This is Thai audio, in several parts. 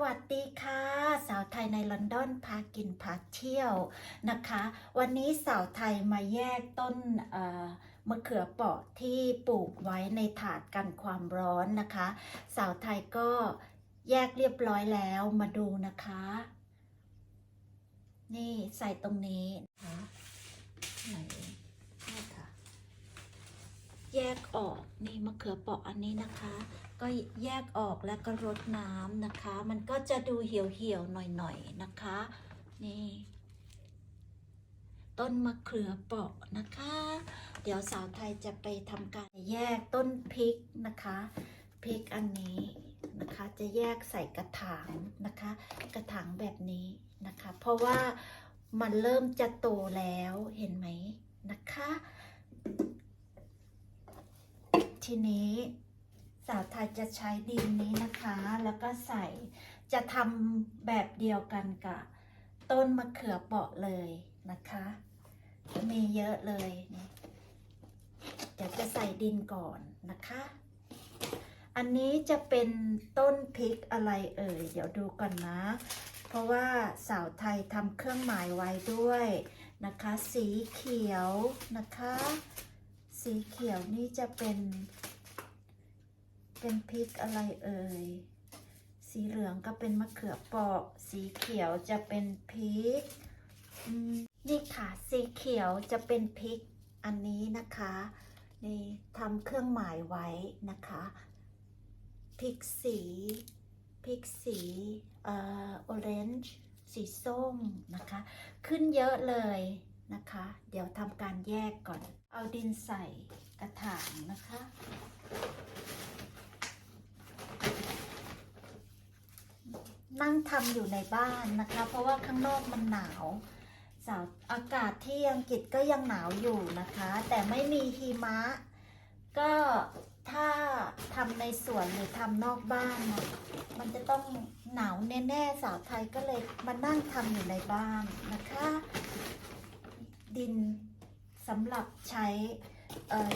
วัสดีค่ะ สาวไทยในลอนดอนพากินพาเที่ยวนะคะ วันนี้สาวไทยมาแยกต้นมะเขือเปราะที่ปลูกไว้ในถาดกันความร้อนนะคะ สาวไทยก็แยกเรียบร้อยแล้วมาดูนะคะ นี่ใส่ตรงนี้นะคะไหนนี่ค่ะ แยกออกนี่มะเขือเปราะอันนี้นะคะ ก็แยกออกแล้วก็รดน้ำนะคะ มันก็จะดูเหี่ยวๆหน่อยๆนะคะ นี่ ต้นมะเขือเปราะนะคะ เดี๋ยวสาวไทยจะไปทำการแยกต้นพริกนะคะพริกอันนี้นะคะจะแยกใส่กระถางนะคะ กระถางแบบนี้นะคะ เพราะว่ามันเริ่มจะโตแล้วเห็นไหมนะคะ ทีนี้ สาวไทยจะใช้ดินนี้นะคะ แล้วก็ใส่จะทำแบบเดียวกันกับต้นมะเขือเปราะเลยนะคะมีเยอะเลยนี่เดี๋ยวจะใส่ดินก่อนนะคะ อันนี้จะเป็นต้นพริกอะไรเอ่ย เดี๋ยวดูก่อนนะ เพราะว่าสาวไทยทำเครื่องหมายไว้ด้วยนะคะ สีเขียวนะคะ สีเขียวนี่จะเป็น เป็นพริกอะไรเอ่ย สีเหลืองก็เป็นมะเขือเปราะ สีเขียวจะเป็นพริกนี่ค่ะ สีเขียวจะเป็นพริกอันนี้นะคะนี่ทำเครื่องหมายไว้นะคะพริกสีพริกสีเอ่อ orange สีส้มนะคะ ขึ้นเยอะเลย นะคะ เดี๋ยวทำการแยกก่อน เอาดินใส่กระถางนะคะ นั่งทำอยู่ในบ้านนะคะ เพราะว่าข้างนอกมันหนาวสาวอากาศที่อังกฤษก็ยังหนาวอยู่นะคะ แต่ไม่มีหิมะ ก็ถ้าทำในสวนหรือทำนอกบ้านนะมันจะต้องหนาวแน่ ๆ สาวไทยก็เลยมานั่งทำอยู่ในบ้านนะคะ ดินสำหรับใช้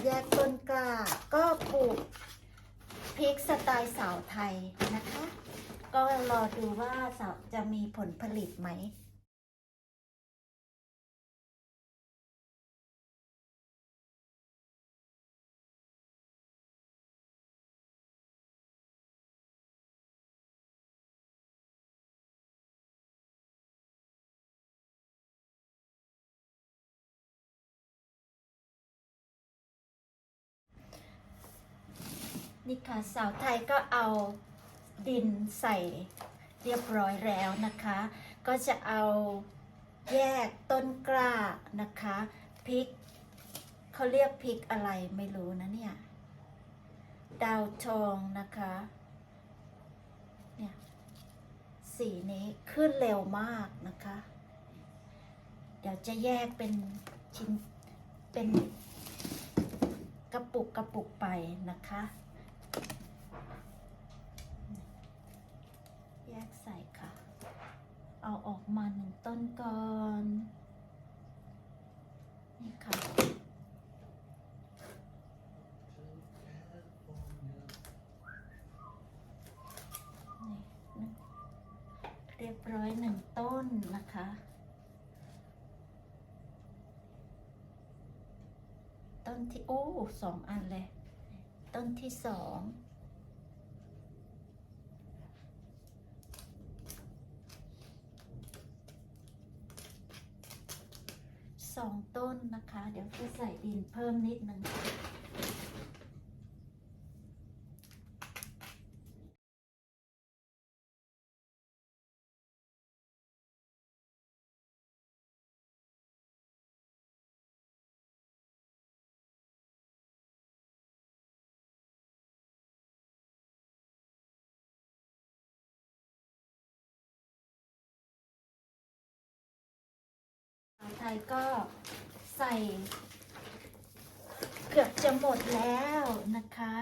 แยกต้นกล้า ก็ปลูกพริกสไตล์สาวไทยนะคะ ก็รอดูว่าสาวจะมีผลผลิตไหม นี่ค่ะสาวไทยก็เอาดินใส่เรียบร้อยแล้วนะคะ ก็จะเอาแยกต้นกล้านะคะพริกเขาเรียกพริกอะไรไม่รู้นะเนี่ย ดาวทองนะคะเนี่ยสีนี้ขึ้นเร็วมากนะคะ เดี๋ยวจะแยกเป็นชิ้นเป็นกระปุกกระปุกไปนะคะ แยกใส่ค่ะ เอาออก มาหนึ่งต้นก่อน นี่ค่ะ เรียบร้อยหนึ่งต้นนะคะต้นที่ โอ้สองอันเลย ต้นที่สอง สอง ต้นนะคะ เดี๋ยวจะใส่ดินเพิ่มนิดนึงไทยก็ ใส่ เกือบจะหมดแล้วนะคะ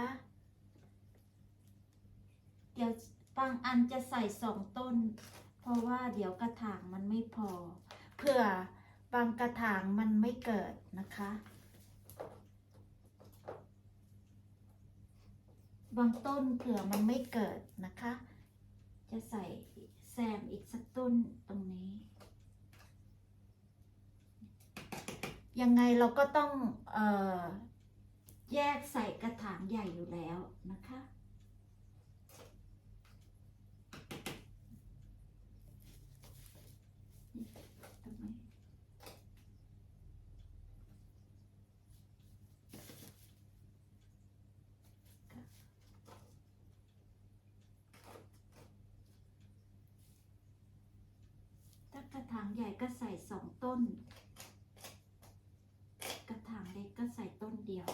เดี๋ยวบางอันจะใส่สองต้น เพราะว่าเดี๋ยวกระถางมันไม่พอเพื่อบางกระถางมันไม่เกิดนะคะ บางต้นเผื่อมันไม่เกิดนะคะ จะจะใส่แซมอีกสักต้นตรงนี้ ยังไงเราก็ต้องออแยกใส่กระถางใหญ่อยู่แล้วนะคะ ถ้ากระถางใหญ่ก็ใส่สองต้น ก็ใส่ต้นเดียว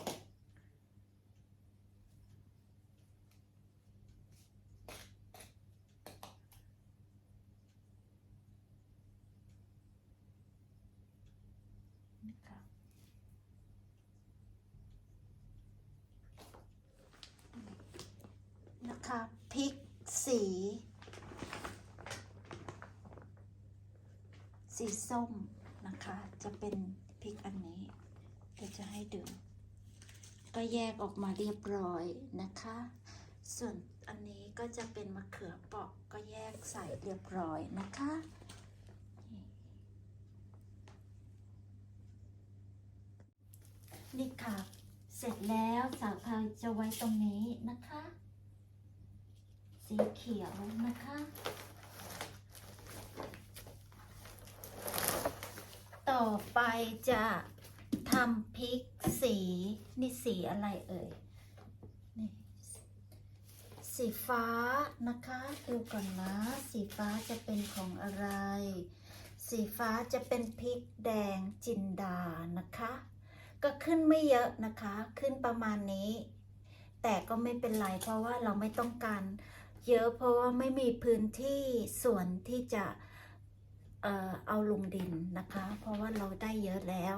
นะคะนะคะพริกสี สีส้มนะคะ จะเป็นพริกอันนี้ ดี๋ยวจะให้ดู ก็แยกออกมาเรียบร้อยนะคะ ส่วนอันนี้ก็จะเป็นมะเขือเปราะก็แยกใส่เรียบร้อยนะคะนี่นี่ค่ะ เสร็จแล้วสาวไทยจะไว้ตรงนี้นะคะ สีเขียวนะคะ ต่อไปจะ ทำพริกสี นี่สีอะไรเอ่ย นี่ สีฟ้านะคะ ดูก่อนนะ สีฟ้าจะเป็นของอะไร สีฟ้าจะเป็นพริกแดงจินดานะคะ ก็ขึ้นไม่เยอะนะคะ ขึ้นประมาณนี้ แต่ก็ไม่เป็นไร เพราะว่าเราไม่ต้องการเยอะเพราะว่าไม่มีพื้นที่ส่วนที่จะเออเอาลงดินนะคะ เพราะว่าเราได้เยอะแล้ว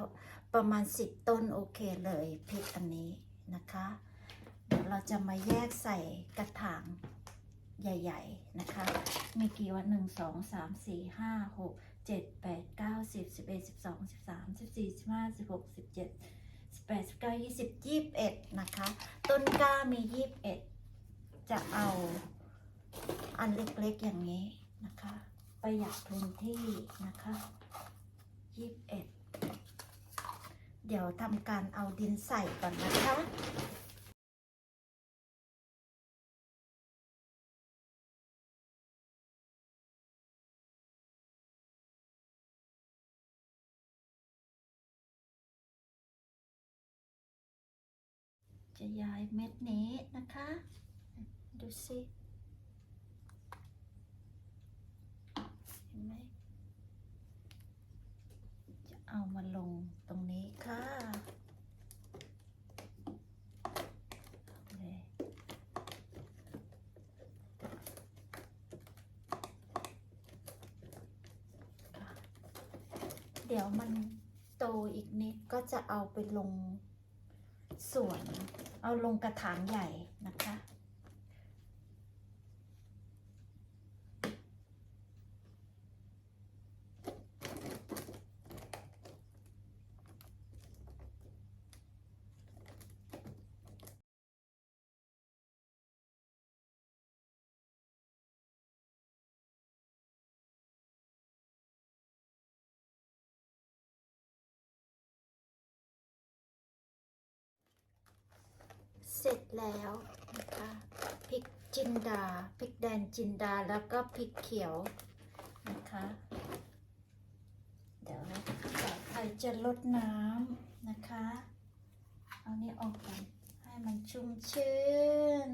ประมาณ 10 ต้นโอเคเลยพริกอันนี้นะคะ เดี๋ยวเราจะมาแยกใส่กระถางใหญ่ ๆ นะคะ มีกี่วันหนึ่งสองสามสี่ห้าหกเจ็ดแปดเก้าสิบสิบเอ็ดสิบสองสิบสามสิบสี่สิบห้าสิบหกสิบเจ็ดสิบแปดสิบเก้ายี่สิบยี่สิบเอ็ดนะคะ ต้นกล้ามียี่สิบเอ็ดจะเอาอันเล็กๆอย่างนี้นะคะ ประหยัดพื้นที่นะคะยี่สิบเอ็ด เดี๋ยวทำการเอาดินใส่ก่อนนะคะจะย้ายเม็ดนี้นะคะ ดูสิ เห็นไหม จะ เอามาลงตรงนี้ค่ะเดี๋ยวมันโตอีกนิดก็จะเอาไปลงสวน เอาลงกระถางใหญ่นะคะ เสร็จแล้วนะคะพริกจินดาพริกแดงจินดาแล้วก็พริกเขียวนะคะ เดี๋ยวต่อไปจะลดน้ำนะคะ เอานี่ออกก่อนให้มันชุ่มชื้น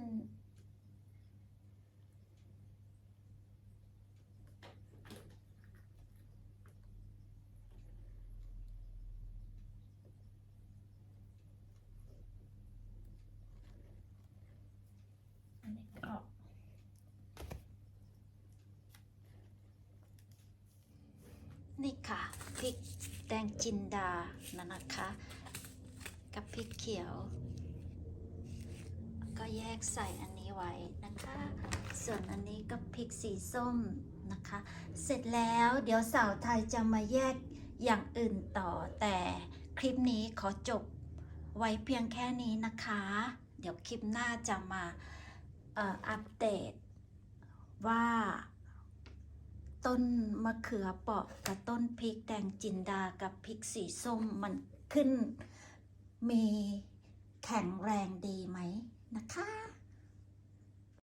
นี่ค่ะพริกแดงจินดานะนะคะ กับพริกเขียว ก็แยกใส่อันนี้ไว้นะคะ ส่วนอันนี้ก็พริกสีส้มนะคะ เสร็จแล้วเดี๋ยวสาวไทยจะมาแยกอย่างอื่นต่อแต่คลิปนี้ขอจบไว้เพียงแค่นี้นะคะ เดี๋ยวคลิปหน้าจะมาอัปเดตว่า ต้นมะเขือเปราะกับต้นพริกแดงจินดากับพริกสีส้มมันขึ้นมีแข็งแรงดีไหมนะคะ